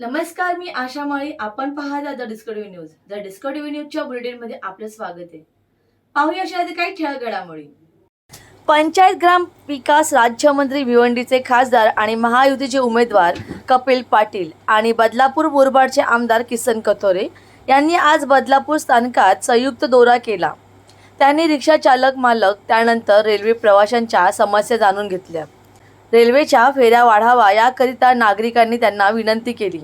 नमस्कार मी आशा माळी. आपण पाहता the discovery news. The discovery न्यूजच्या बुलेटिनमध्ये आपलं स्वागत आहे. पाहूया अशा काही ठळक घडामोडी पंचायत ग्राम विकास राज्यमंत्री भिवंडीचे खासदार आणि महायुतीचे उमेदवार कपिल पाटील आणि बदलापूर मुरबाडचे आमदार किसन कथोरे यांनी आज बदलापूर स्थानकात संयुक्त दौरा केला. त्यांनी रिक्षा चालक मालक त्यानंतर रेल्वे प्रवाशांच्या समस्या जाणून घेतल्या. रेल्वेच्या फेऱ्या वाढावा याकरिता नागरिकांनी त्यांना विनंती केली.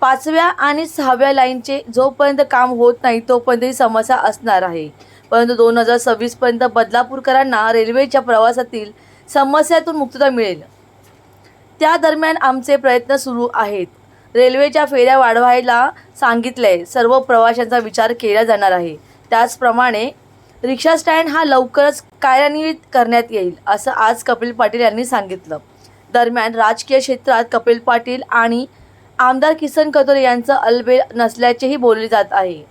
पाचव्या आणि सहाव्या लाईनचे जोपर्यंत काम होत नाही तोपर्यंत ही समस्या असणार आहे. परंतु दोन हजार सव्वीसपर्यंत बदलापूरकरांना रेल्वेच्या प्रवासातील समस्यातून मुक्तता मिळेल. त्या दरम्यान आमचे प्रयत्न सुरू आहेत. रेल्वेच्या फेऱ्या वाढवायला सांगितले सर्व प्रवाशांचा विचार केला जाणार आहे. त्याचप्रमाणे रिक्षा स्टँड हा लवकरच कार्यान्वित करण्यात येईल असं आज कपिल पाटील यांनी सांगितलं. दरम्यान राजकीय क्षेत्रात कपिल पाटील आणि आमदार किसन कथोरे यांचं अलबेल नसल्याचेही बोलले जात आहे.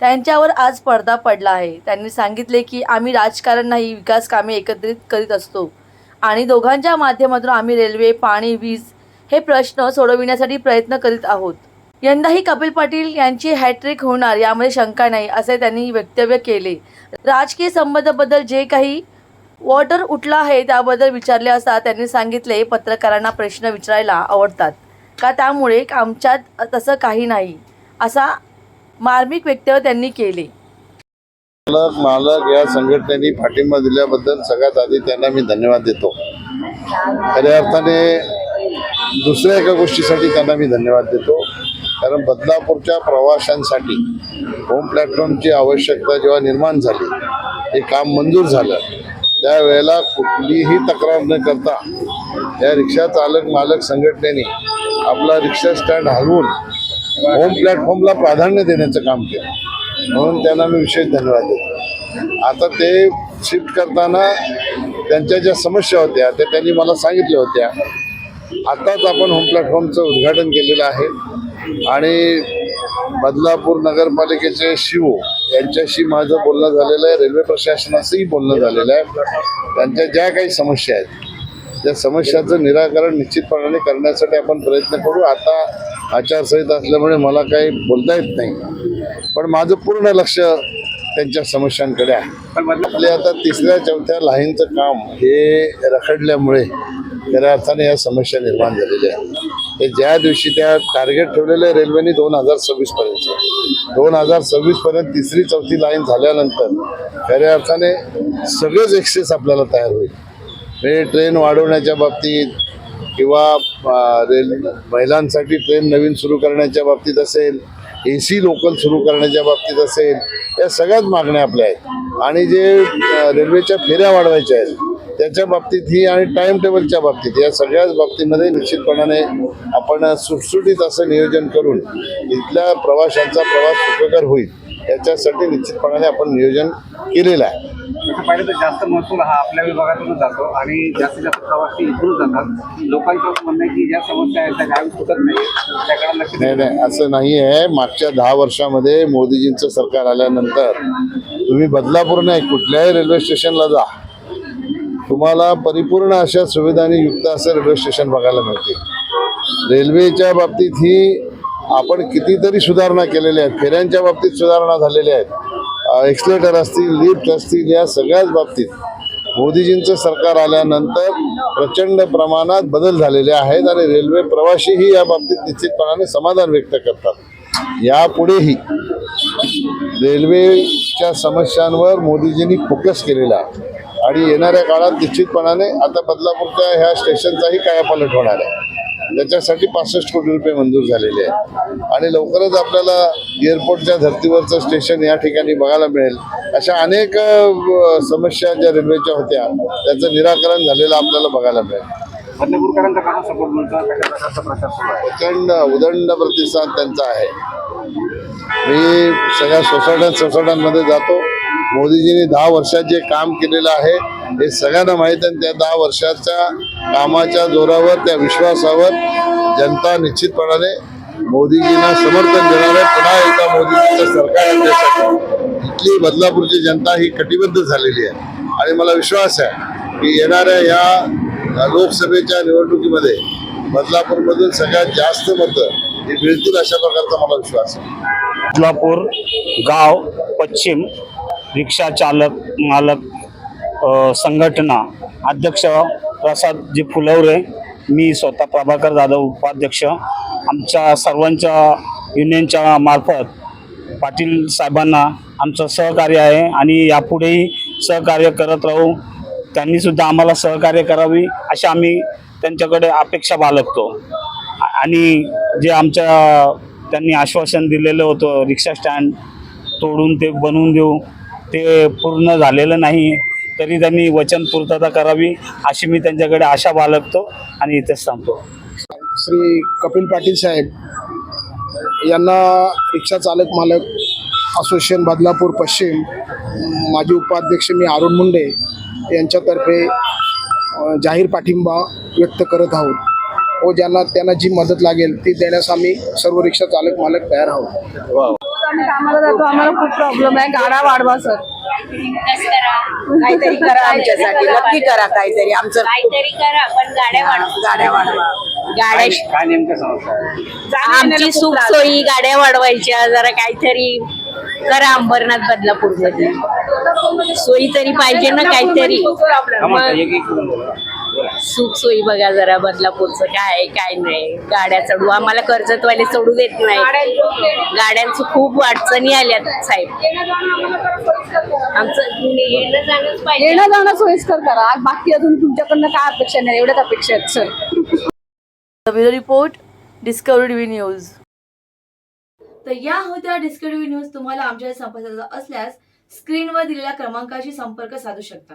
त्यांच्यावर आज पडदा पडला आहे. त्यांनी सांगितले की आम्ही राजकारण नाही विकास कामे एकत्रित करीत असतो. आणि दोघांच्या माध्यमातून आम्ही रेल्वे पाणी वीज हे प्रश्न सोडविण्यासाठी प्रयत्न करीत आहोत. यंदाही कपिल पाटील यांची हॅट्रिक होणार यामध्ये शंका नाही असे त्यांनी वक्तव्य केले. राजकीय संबंधाबद्दल जे काही वॉटर उठला आहे त्याबद्दल विचारले असता त्यांनी सांगितले पत्रकारांना प्रश्न विचारायला आवडतात. का त्यामुळे आमच्यात तसं काही नाही असा मार्मिक वक्तव्य त्यांनी केले. मालक मालक या संघटनेने पाठिंबा दिल्याबद्दल सगळ्यात आधी त्यांना मी धन्यवाद देतो. खऱ्या अर्थाने दुसऱ्या एका गोष्टीसाठी त्यांना मी धन्यवाद देतो. कारण बदलापूरच्या प्रवाशांसाठी होम प्लॅटफॉर्मची आवश्यकता जेव्हा निर्माण झाली हे काम मंजूर झालं त्यावेळेला कुठलीही तक्रार न करता या रिक्षा चालक मालक संघटनेने आपला रिक्षा स्टँड हलवून होम प्लॅटफॉर्मला प्राधान्य देण्याचं काम केलं. म्हणून त्यांना मी विशेष धन्यवाद देतो. आता ते शिफ्ट करताना त्यांच्या ज्या समस्या होत्या त्या त्यांनी मला सांगितल्या होत्या. आत्ताच आपण होम प्लॅटफॉर्मचं उद्घाटन केलेलं आहे. आणि बदलापूर नगरपालिकेचे शिवो यांच्याशी माझं बोलणं झालेलं आहे. रेल्वे प्रशासनाचंही बोलणं झालेलं आहे. त्यांच्या ज्या काही समस्या आहेत त्या समस्याचं निराकरण निश्चितपणाने करण्यासाठी आपण प्रयत्न करू. आता आचारसंहिता असल्यामुळे मला काही बोलता येत नाही. पण माझं पूर्ण लक्ष त्यांच्या समस्यांकडे आहे. आपले आता तिसऱ्या चौथ्या लाईनचं काम हे रखडल्यामुळे खऱ्या अर्थाने या समस्या निर्माण झालेल्या आहेत. हे ज्या दिवशी त्या टार्गेट ठेवलेलं रेल्वेने दोन हजार सव्वीस पर्यंत. दोन हजार सव्वीस पर्यंत तिसरी चौथी लाईन झाल्यानंतर खऱ्या अर्थाने सगळेच एक्सेस आपल्याला तयार होईल. म्हणजे ट्रेन वाढवण्याच्या बाबतीत किंवा रेल महिलांसाठी ट्रेन नवीन सुरू करण्याच्या बाबतीत असेल ए सी लोकल सुरू करण्याच्या बाबतीत असेल या सगळ्याच मागण्या आपल्या आहेत. आणि जे रेल्वेच्या फेऱ्या वाढवायच्या आहेत त्याच्या बाबतीत ही आणि टाइम टेबलच्या बाबतीत या सगळ्याच बाबतीमध्ये निश्चितपणाने आपण सुटसुटीत असं नियोजन करून इथल्या प्रवाशांचा प्रवास सुखकर होईल याच्यासाठी निश्चितपणाने आपण नियोजन केलेलं आहे. पाहिलं तर जास्त महसूल हा आपल्या विभागातूनच जातो आणि जास्तीत जास्त प्रवासी इथूनच जातात. लोकांचं म्हणणं आहे की ज्या समस्या आहेत त्या गावी सुटत नाही त्याकडे लक्ष नाही नाही असं नाही आहे मागच्या दहा वर्षामध्ये मोदीजींचं सरकार आल्यानंतर तुम्ही बदलापूर नाही कुठल्याही रेल्वे स्टेशनला जा. तुम्हाला परिपूर्ण अशा सुविधांनी युक्त असं रेल्वे स्टेशन बघायला मिळते. रेल्वेच्या बाबतीत ही आपण कितीतरी सुधारणा केलेल्या आहेत. फेऱ्यांच्या बाबतीत सुधारणा झालेल्या आहेत. एक्सलेटर असतील लिफ्ट असतील या सगळ्याच बाबतीत मोदीजींचं सरकार आल्यानंतर प्रचंड प्रमाणात बदल झालेले आहेत आणि रेल्वे प्रवासीही या बाबतीत निश्चितपणाने समाधान व्यक्त करतात. यापुढेही रेल्वेच्या समस्यांवर मोदीजींनी फोकस केलेला आहे. आणि येणाऱ्या काळात निश्चितपणाने आता बदलापूरच्या ह्या स्टेशनचाही कायापालट होणार आहे. त्याच्यासाठी पासष्ट कोटी रुपये मंजूर झालेले आहेत. आणि लवकरच आपल्याला एअरपोर्टच्या धर्तीवरचं स्टेशन या ठिकाणी बघायला मिळेल. अशा अनेक समस्या ज्या रेल्वेच्या होत्या त्याचं निराकरण झालेलं आपल्याला बघायला मिळेल. प्रचंड उदंड प्रतिसाद त्यांचा आहे. मी सगळ्या सोसायट्यां सोसायट्यांमध्ये जातो. मोदीजींनी दहा वर्षात जे काम केलेलं आहे हे सगळ्यांना माहीत आहे आणि त्या दहा वर्षाच्या कामाच्या जोरावर त्या विश्वासावर जनता निश्चितपणाने मोदीजींना समर्थन देणार आहे. पुन्हा एकदा मोदीजींचं सरकार आणण्यासाठी इथली बदलापूरची जनता ही कटिबद्ध झालेली आहे. आणि मला विश्वास आहे की येणाऱ्या या लोकसभेच्या निवडणुकीमध्ये बदलापूरमधून सगळ्यात जास्त मतं हे मिळतील अशा प्रकारचा मला विश्वास आहे. बदलापूर गाव पश्चिम रिक्षा चालक मालक संघटना अध्यक्ष प्रसादजी फुलवरे मी स्वतः प्रभाकर जाधव उपाध्यक्ष. आमच्या सर्वांच्या युनियनच्या मार्फत पाटील साहेबांना आमचं सहकार्य आहे आणि यापुढेही सहकार्य करत राहू. त्यांनीसुद्धा आम्हाला सहकार्य करावी अशी आम्ही त्यांच्याकडे अपेक्षा बाळगतो. आणि जे आमच्या त्यांनी आश्वासन दिलेलं होतं रिक्षा स्टँड तोडून ते बनवून देऊ. ते पूर्ण झालेलं नाही तरी त्यांनी वचन पूर्तता करावी अशी मी त्यांच्याकडे आशा बाळगतो आणि इथेच थांबतो. श्री कपिल पाटील साहेब यांना रिक्षा चालक मालक असोसिएशन बदलापूर पश्चिम माजी उपाध्यक्ष मी अरुण मुंडे यांच्यातर्फे जाहीर पाठिंबा व्यक्त करत आहोत. व ज्यांना त्यांना जी मदत लागेल ती देण्यास आम्ही सर्व रिक्षा चालक मालक तयार आहोत. आम्ही कामाला जातो आम्हाला खूप प्रॉब्लेम आहे. गाडा वाढवा सर काहीतरी करा आमच्यासाठी. नक्की करा काहीतरी आमचं. काहीतरी करा पण गाड्या वाढवा. गाड्या वाढवा. गाड्या काय नेमकं समस्या आहे? आमची सुख सोयी गाड्या वाढवायच्या जरा काहीतरी करा अंबरनाथ बदलापूरमध्ये सोयी तरी पाहिजे ना काहीतरी. हा म्हणता, मग एक एक करून बोला. सुख सोयी बघा जरा बदलापूरचं काय आहे, काय नाही. गाड्या चढू आम्हाला कर्जतवाले चढू देत नाही गाड्यांचं खूप अडचणी आल्यात साहेब. आमचं येणं जाणंच पाहिजे. येणं जाणं सोयीस्कर करा. बाकी अजून तुमच्याकडनं काय अपेक्षा नाही एवढ्याच अपेक्षा आहेत sir bureau report discovery TV news तर या होत्या डिस्कवरी न्यूज तुम्हाला आमच्या संपर्काचा असल्यास स्क्रीनवर दिलेल्या क्रमांकाशी संपर्क साधू शकता.